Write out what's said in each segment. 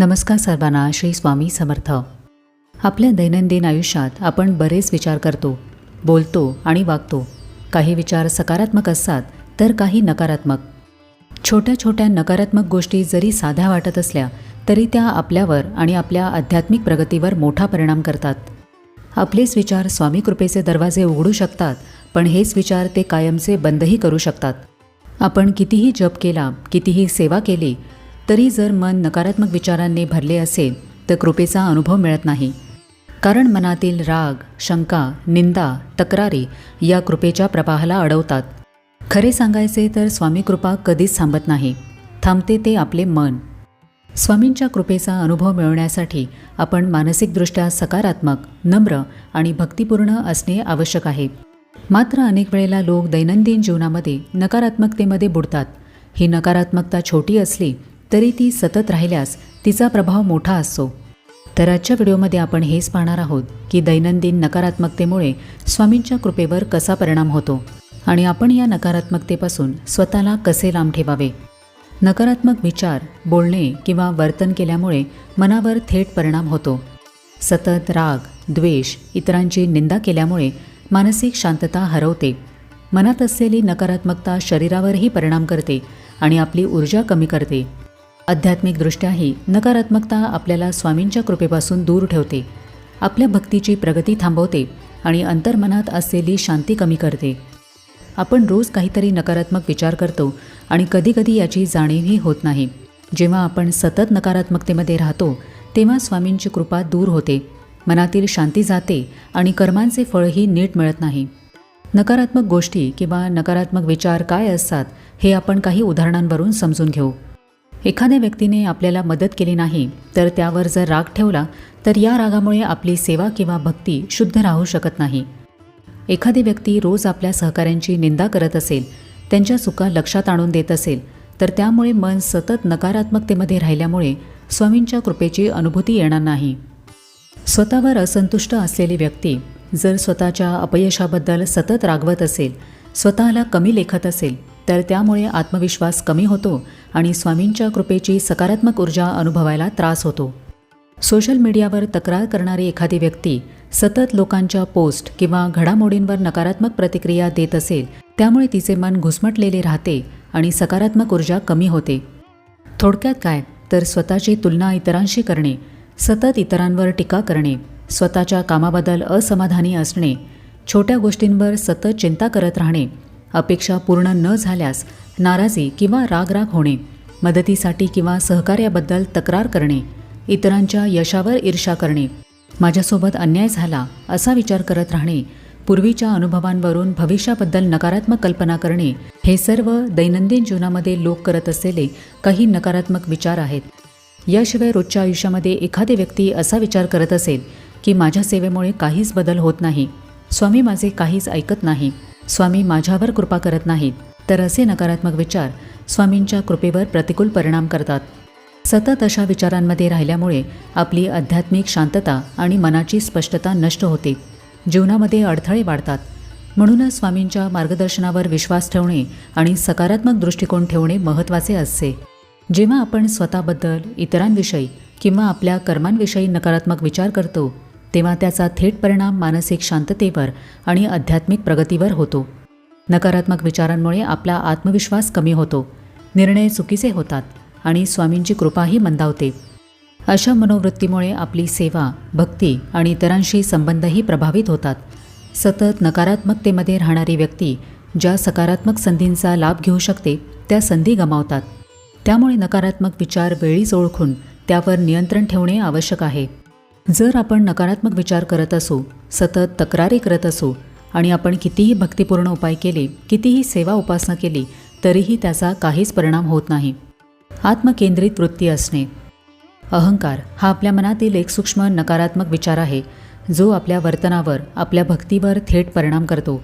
नमस्कार सर्वांना श्री स्वामी समर्थ. आपल्या दैनंदिन आयुष्यात आपण बरेच विचार करतो बोलतो आणि वागतो. काही विचार सकारात्मक असतात तर काही नकारात्मक. छोट्या छोट्या नकारात्मक गोष्टी जरी साध्या वाटत असल्या तरी त्या आपल्यावर आणि आपल्या आध्यात्मिक प्रगतीवर मोठा परिणाम करतात. आपलेच विचार स्वामी कृपेचे दरवाजे उघडू शकतात पण हेच विचार ते कायमचे बंदही करू शकतात. आपण कितीही जप केला कितीही सेवा केली तरी जर मन नकारात्मक विचारांनी भरले असेल तर कृपेचा अनुभव मिळत नाही. कारण मनातील राग शंका निंदा तक्रारी या कृपेच्या प्रवाहाला अडवतात. खरे सांगायचे तर स्वामी कृपा कधीच थांबत नाही. थांबते ते आपले मन. स्वामींच्या कृपेचा अनुभव मिळवण्यासाठी आपण मानसिकदृष्ट्या सकारात्मक नम्र आणि भक्तिपूर्ण असणे आवश्यक आहे. मात्र अनेक वेळेला लोक दैनंदिन जीवनामध्ये नकारात्मकतेमध्ये बुडतात. ही नकारात्मकता छोटी असली तरी ती सतत राहिल्यास तिचा प्रभाव मोठा असतो. तर आजच्या व्हिडिओमध्ये आपण हेच पाहणार आहोत की दैनंदिन नकारात्मकतेमुळे स्वामींच्या कृपेवर कसा परिणाम होतो आणि आपण या नकारात्मकतेपासून स्वतःला कसे लांब ठेवावे? नकारात्मक विचार बोलणे किंवा वर्तन केल्यामुळे मनावर थेट परिणाम होतो. सतत राग द्वेष इतरांची निंदा केल्यामुळे मानसिक शांतता हरवते. मनात असलेली नकारात्मकता शरीरावरही परिणाम करते आणि आपली ऊर्जा कमी करते. आध्यात्मिकदृष्ट्याही नकारात्मकता आपल्याला स्वामींच्या कृपेपासून दूर ठेवते. आपल्या भक्तीची प्रगती थांबवते आणि अंतर्मनात असलेली शांती कमी करते. आपण रोज काहीतरी नकारात्मक विचार करतो आणि कधीकधी याची जाणीवही होत नाही. जेव्हा आपण सतत नकारात्मकतेमध्ये राहतो तेव्हा स्वामींची कृपा दूर होते. मनातील शांती जाते आणि कर्मांचे फळही नीट मिळत नाही. नकारात्मक गोष्टी किंवा नकारात्मक विचार काय असतात हे आपण काही उदाहरणांवरून समजून घेऊ. एखाद्या व्यक्तीने आपल्याला मदत केली नाही तर त्यावर जर राग ठेवला तर या रागामुळे आपली सेवा किंवा भक्ती शुद्ध राहू शकत नाही. एखादी व्यक्ती रोज आपल्या सहकाऱ्यांची निंदा करत असेल त्यांच्या चुका लक्षात आणून देत असेल तर त्यामुळे मन सतत नकारात्मकतेमध्ये राहिल्यामुळे स्वामींच्या कृपेची अनुभूती येणार नाही. स्वतःवर असंतुष्ट असलेली व्यक्ती जर स्वतःच्या अपयशाबद्दल सतत रागवत असेल स्वतःला कमी लेखत असेल तर त्यामुळे आत्मविश्वास कमी होतो आणि स्वामींच्या कृपेची सकारात्मक ऊर्जा अनुभवायला त्रास होतो. सोशल मीडियावर तक्रार करणारी एखादी व्यक्ती सतत लोकांच्या पोस्ट किंवा घडामोडींवर नकारात्मक प्रतिक्रिया देत असेल त्यामुळे तिचे मन घुसमटलेले राहते आणि सकारात्मक ऊर्जा कमी होते. थोडक्यात काय? तर स्वतःची तुलना इतरांशी करणे सतत इतरांवर टीका करणे स्वतःच्या कामाबद्दल असमाधानी असणे छोट्या गोष्टींवर सतत चिंता करत राहणे अपेक्षा पूर्ण न झाल्यास नाराजी किंवा रागराग होणे मदतीसाठी किंवा सहकार्याबद्दल तक्रार करणे इतरांच्या यशावर ईर्षा करणे माझ्यासोबत अन्याय झाला असा विचार करत राहणे पूर्वीच्या अनुभवांवरून भविष्याबद्दल नकारात्मक कल्पना करणे हे सर्व दैनंदिन जीवनामध्ये लोक करत असलेले काही नकारात्मक विचार आहेत. याशिवाय रोजच्या आयुष्यामध्ये एखादी व्यक्ती असा विचार करत असेल की माझ्या सेवेमुळे काहीच बदल होत नाही. स्वामी माझे काहीच ऐकत नाही. स्वामी माझ्यावर कृपा करत नाहीत तर असे नकारात्मक विचार स्वामींच्या कृपेवर प्रतिकूल परिणाम करतात. सतत अशा विचारांमध्ये राहिल्यामुळे आपली आध्यात्मिक शांतता आणि मनाची स्पष्टता नष्ट होते. जीवनामध्ये अडथळे वाढतात. म्हणूनच स्वामींच्या मार्गदर्शनावर विश्वास ठेवणे आणि सकारात्मक दृष्टिकोन ठेवणे महत्त्वाचे असते. जेव्हा आपण स्वतःबद्दल इतरांविषयी किंवा आपल्या कर्मांविषयी नकारात्मक विचार करतो तेव्हा त्याचा थेट परिणाम मानसिक शांततेवर आणि आध्यात्मिक प्रगतीवर होतो. नकारात्मक विचारांमुळे आपला आत्मविश्वास कमी होतो. निर्णय चुकीचे होतात आणि स्वामींची कृपाही मंदावते. अशा मनोवृत्तीमुळे आपली सेवा भक्ती आणि इतरांशी संबंधही प्रभावित होतात. सतत नकारात्मकतेमध्ये राहणारी व्यक्ती ज्या सकारात्मक संधींचा लाभ घेऊ शकते त्या संधी गमावतात. त्यामुळे नकारात्मक विचार वेळीच ओळखून त्यावर नियंत्रण ठेवणे आवश्यक आहे. जर आपण नकारात्मक विचार करत असू सतत तक्रारी करत असू आणि आपण कितीही भक्तिपूर्ण उपाय केले कितीही सेवा उपासना केली तरीही त्याचा काहीच परिणाम होत नाही. आत्मकेंद्रित वृत्ती असणे. अहंकार हा आपल्या मनातील एक सूक्ष्म नकारात्मक विचार आहे जो आपल्या वर्तनावर आपल्या भक्तीवर थेट परिणाम करतो.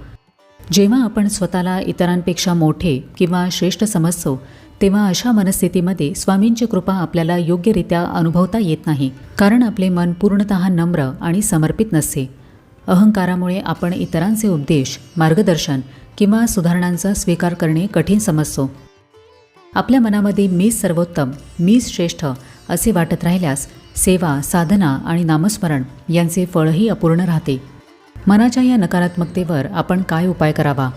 जेव्हा आपण स्वतःला इतरांपेक्षा मोठे किंवा श्रेष्ठ समजतो तेव्हा अशा मनस्थितीमध्ये स्वामींची कृपा आपल्याला योग्यरित्या अनुभवता येत नाही कारण आपले मन पूर्णत नम्र आणि समर्पित नसते. अहंकारामुळे आपण इतरांचे उपदेश मार्गदर्शन किंवा सुधारणांचा स्वीकार करणे कठीण समजतो. आपल्या मनामध्ये मीच सर्वोत्तम मीच श्रेष्ठ असे वाटत राहिल्यास सेवा साधना आणि नामस्मरण यांचे फळही अपूर्ण राहते. मनाच्या या नकारात्मकतेवर आपण काय उपाय करावा?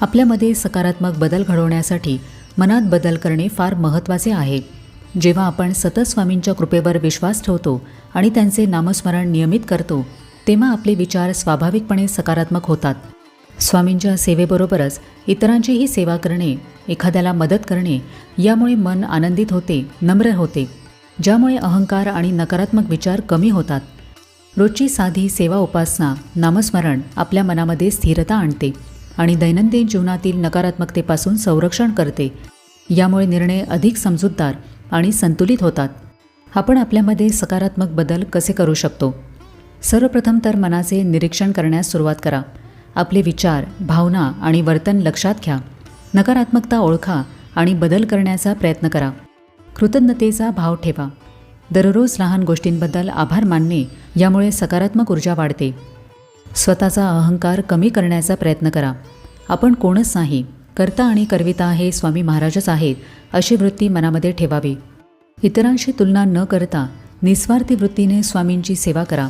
आपल्यामध्ये सकारात्मक बदल घडवण्यासाठी मनात बदल करणे फार महत्त्वाचे आहे. जेव्हा आपण सतत स्वामींच्या कृपेवर विश्वास ठेवतो आणि त्यांचे नामस्मरण नियमित करतो तेव्हा आपले विचार स्वाभाविकपणे सकारात्मक होतात. स्वामींच्या सेवेबरोबरच इतरांचीही सेवा करणे एखाद्याला मदत करणे यामुळे मन आनंदित होते नम्र होते ज्यामुळे अहंकार आणि नकारात्मक विचार कमी होतात. रोजची साधी सेवा उपासना नामस्मरण आपल्या मनामध्ये स्थिरता आणते आणि दैनंदिन जीवनातील नकारात्मकतेपासून संरक्षण करते. यामुळे निर्णय अधिक समजूतदार आणि संतुलित होतात. आपण आपल्यामध्ये सकारात्मक बदल कसे करू शकतो? सर्वप्रथम तर मनाचे निरीक्षण करण्यास सुरुवात करा. आपले विचार भावना आणि वर्तन लक्षात घ्या. नकारात्मकता ओळखा आणि बदल करण्याचा प्रयत्न करा. कृतज्ञतेचा भाव ठेवा. दररोज लहान गोष्टींबद्दल आभार मानणे यामुळे सकारात्मक ऊर्जा वाढते. स्वतःचा अहंकार कमी करण्याचा प्रयत्न करा. आपण कोणच नाही करता आणि करविता हे स्वामी महाराजच आहेत अशी वृत्ती मनामध्ये ठेवावी. इतरांशी तुलना न करता निस्वार्थी वृत्तीने स्वामींची सेवा करा.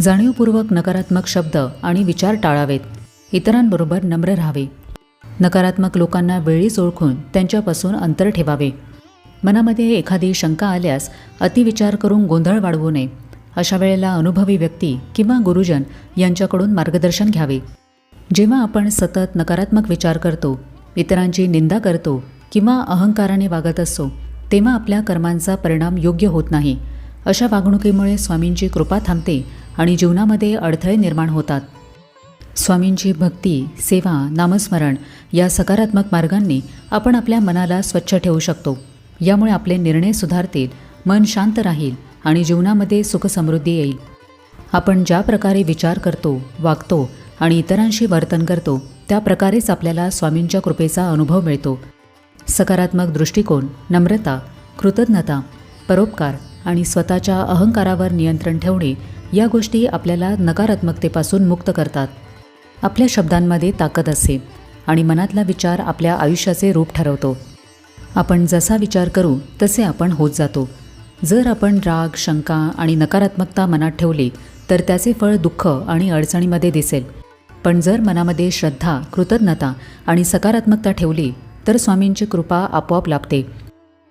जाणीवपूर्वक नकारात्मक शब्द आणि विचार टाळावेत. इतरांबरोबर नम्र राहावे. नकारात्मक लोकांना वेळीच ओळखून त्यांच्यापासून अंतर ठेवावे. मनामध्ये एखादी शंका आल्यास अतिविचार करून गोंधळ वाढवू नये. अशा वेळेला अनुभवी व्यक्ती किंवा गुरुजन यांच्याकडून मार्गदर्शन घ्यावे. जेव्हा आपण सतत नकारात्मक विचार करतो इतरांची निंदा करतो किंवा अहंकाराने वागत असतो तेव्हा आपल्या कर्मांचा परिणाम योग्य होत नाही. अशा वागणुकीमुळे स्वामींची कृपा थांबते आणि जीवनामध्ये अडथळे निर्माण होतात. स्वामींची भक्ती सेवा नामस्मरण या सकारात्मक मार्गांनी आपण आपल्या मनाला स्वच्छ ठेवू शकतो. यामुळे आपले निर्णय सुधारतील मन शांत राहील आणि जीवनामध्ये सुखसमृद्धी येईल. आपण ज्या प्रकारे विचार करतो वागतो आणि इतरांशी वर्तन करतो त्या प्रकारेच आपल्याला स्वामींच्या कृपेचा अनुभव मिळतो. सकारात्मक दृष्टिकोन नम्रता कृतज्ञता परोपकार आणि स्वतःच्या अहंकारावर नियंत्रण ठेवणे या गोष्टी आपल्याला नकारात्मकतेपासून मुक्त करतात. आपल्या शब्दांमध्ये ताकद असते आणि मनातला विचार आपल्या आयुष्याचे रूप ठरवतो. आपण जसा विचार करू तसे आपण होत जातो. जर आपण राग शंका आणि नकारात्मकता मनात ठेवली तर त्याचे फळ दुःख आणि अडचणीमध्ये दिसेल. पण जर मनामध्ये श्रद्धा कृतज्ञता आणि सकारात्मकता ठेवली तर स्वामींची कृपा आपोआप लाभते.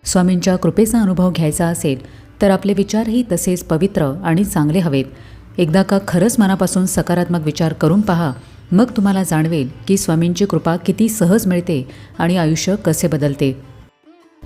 स्वामींच्या कृपेचा अनुभव घ्यायचा असेल तर आपले विचारही तसेच पवित्र आणि चांगले हवेत. एकदा का खरंच मनापासून सकारात्मक विचार करून पहा मग तुम्हाला जाणवेल की स्वामींची कृपा किती सहज मिळते आणि आयुष्य कसे बदलते.